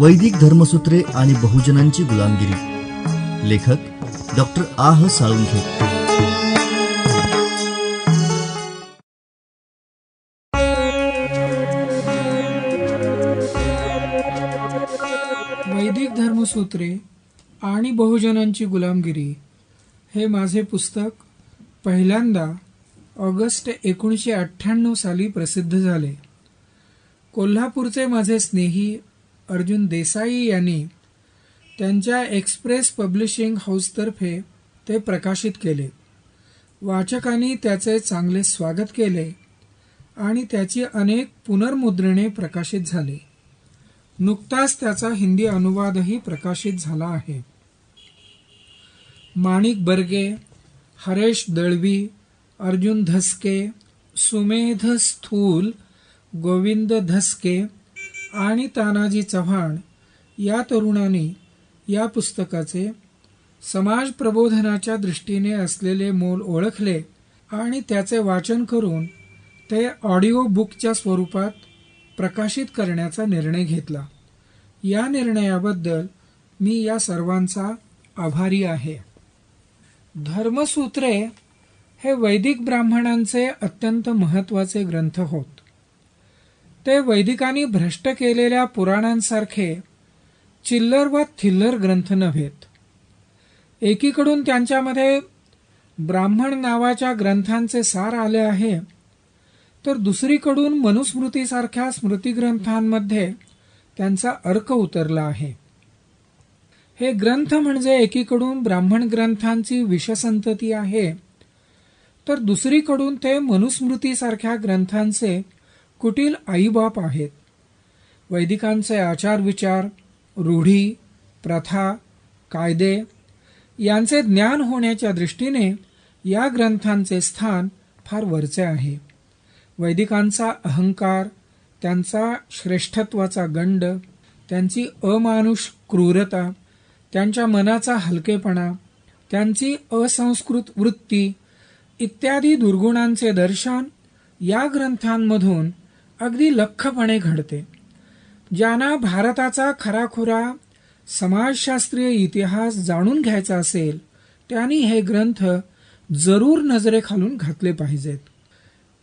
वैदिक धर्मसूत्रे आणि बहुजनांची गुलामगिरी. लेखक डॉक्टर आह साळुंखे. वैदिक धर्मसूत्रे आणि बहुजनांची गुलामगिरी हे माझे पुस्तक पहिल्यांदा ऑगस्ट एकोणीसशे अठ्ठ्याण्णव साली प्रसिद्ध झाले. कोल्हापूरचे माझे स्नेही अर्जुन देसाई यांनी त्यांच्या एक्सप्रेस पब्लिशिंग हाऊसतर्फे ते प्रकाशित केले. वाचकांनी त्याचे चांगले स्वागत केले आणि त्याची अनेक पुनर्मुद्रणे प्रकाशित झाली. नुकताच त्याचा हिंदी अनुवादही प्रकाशित झाला आहे. माणिक बर्गे हरेश दळवी अर्जुन धसके सुमेध स्थूल गोविंद धसके आणि तानाजी चव्हाण या तरुणांनी या पुस्तकाचे समाज प्रबोधनाच्या दृष्टीने असलेले मोल ओळखले आणि त्याचे वाचन करून ते ऑडिओ बुकच्या स्वरूपात प्रकाशित करण्याचा निर्णय घेतला. या निर्णयाबद्दल मी या सर्वांचा आभारी आहे. धर्मसूत्रे हे वैदिक ब्राह्मणांचे अत्यंत महत्त्वाचे ग्रंथ होत. ते वैदिकांनी भ्रष्ट केलेल्या पुराणांसारखे चिल्लर व थिल्लर ग्रंथ नव्हेत. एकीकडून त्यांच्यामध्ये ब्राह्मण नावाच्या ग्रंथांचे सार आले आहे तर दुसरीकडून मनुस्मृतीसारख्या स्मृतिग्रंथांमध्ये त्यांचा अर्क उतरला आहे. हे ग्रंथ म्हणजे एकीकडून ब्राह्मण ग्रंथांची विषसंतती आहे तर दुसरीकडून ते मनुस्मृतीसारख्या ग्रंथांचे कुटील आईबाप आहेत. वैदिकांचे आचार विचार रूढी प्रथा कायदे यांचे ज्ञान होण्याच्या दृष्टीने या ग्रंथांचे स्थान फार वरचे आहे. वैदिकांचा अहंकार त्यांचा श्रेष्ठत्वाचा गंड त्यांची अमानुष क्रूरता त्यांच्या मनाचा हलकेपणा त्यांची असंस्कृत वृत्ती इत्यादी दुर्गुणांचे दर्शन या ग्रंथांमधून अगदी लख्खपणे घडते. ज्यांना भारताचा खराखुरा समाजशास्त्रीय इतिहास जाणून घ्यायचा असेल त्यांनी हे ग्रंथ जरूर नजरेखालून घातले पाहिजेत.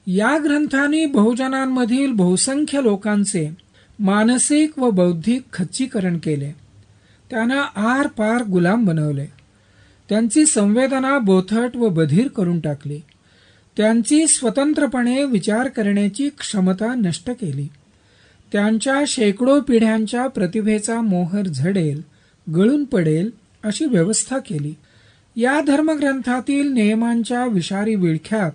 या ग्रंथांनी बहुजनांमधील बहुसंख्य लोकांचे मानसिक व बौद्धिक खच्चीकरण केले. त्यांना आर पार गुलाम बनवले. त्यांची संवेदना बोथट व बधीर करून टाकली. त्यांची स्वतंत्रपणे विचार करण्याची क्षमता नष्ट केली. त्यांच्या शेकडो पिढ्यांच्या प्रतिभेचा मोहर झडेल गळून पडेल अशी व्यवस्था केली. या धर्मग्रंथातील नियमांच्या विषारी विळख्यात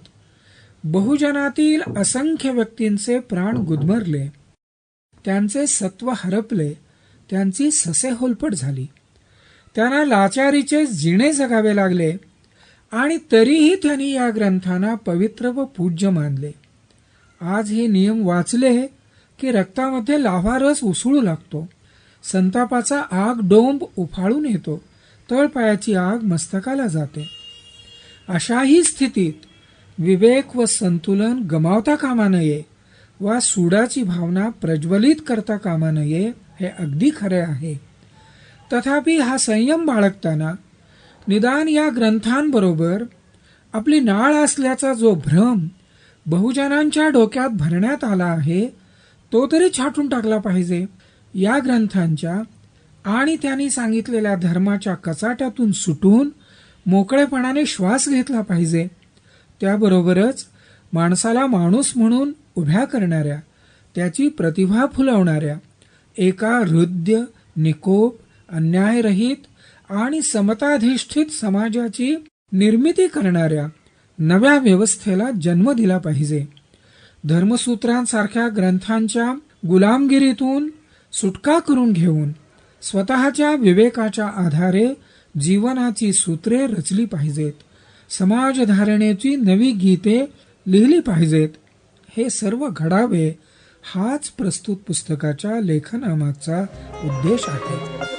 बहुजनातील असंख्य व्यक्तींचे प्राण गुदमरले. त्यांचे सत्व हरपले त्यांची ससे होलपट झाली. त्यांना लाचारीचे जिणे जगावे लागले. आणि तरीही त्यांनी या ग्रंथांना पवित्र व पूज्य मानले. आज हे नियम वाचले की रक्तामध्ये लाव्हारस उसळू लागतो. संतापाचा आग डोंब उफाळून येतो. तळपायाची आग मस्तकाला जाते. अशाही स्थितीत विवेक व संतुलन गमावता कामा नये वा सुडाची भावना प्रज्वलित करता कामा नये हे अगदी खरे आहे. तथापि हा संयम बाळगताना निदान या ग्रंथांबरोबर आपली नाळ असल्याचा जो भ्रम बहुजनांच्या डोक्यात भरण्यात आला आहे तो तरी छाटून टाकला पाहिजे. या ग्रंथांच्या आणि त्यांनी सांगितलेल्या धर्माच्या कचाट्यातून सुटून मोकळेपणाने श्वास घेतला पाहिजे. त्याबरोबरच माणसाला माणूस म्हणून उभ्या करणाऱ्या त्याची प्रतिभा फुलवणाऱ्या एका हृदय निकोप अन्यायरहित आणि समताधिष्ठित समाजाची निर्मिती करणाऱ्या नव्या व्यवस्थेला जन्म दिला पाहिजे. धर्मसूत्रांसारख्या ग्रंथांच्या गुलामगिरीतून सुटका करून घेऊन स्वतःच्या विवेकाच्या आधारे जीवनाची सूत्रे रचली पाहिजेत. समाजधारणेची नवी गीते लिहिली पाहिजेत. हे सर्व घडावे हाच प्रस्तुत पुस्तकाच्या लेखनामागचा उद्देश आहे.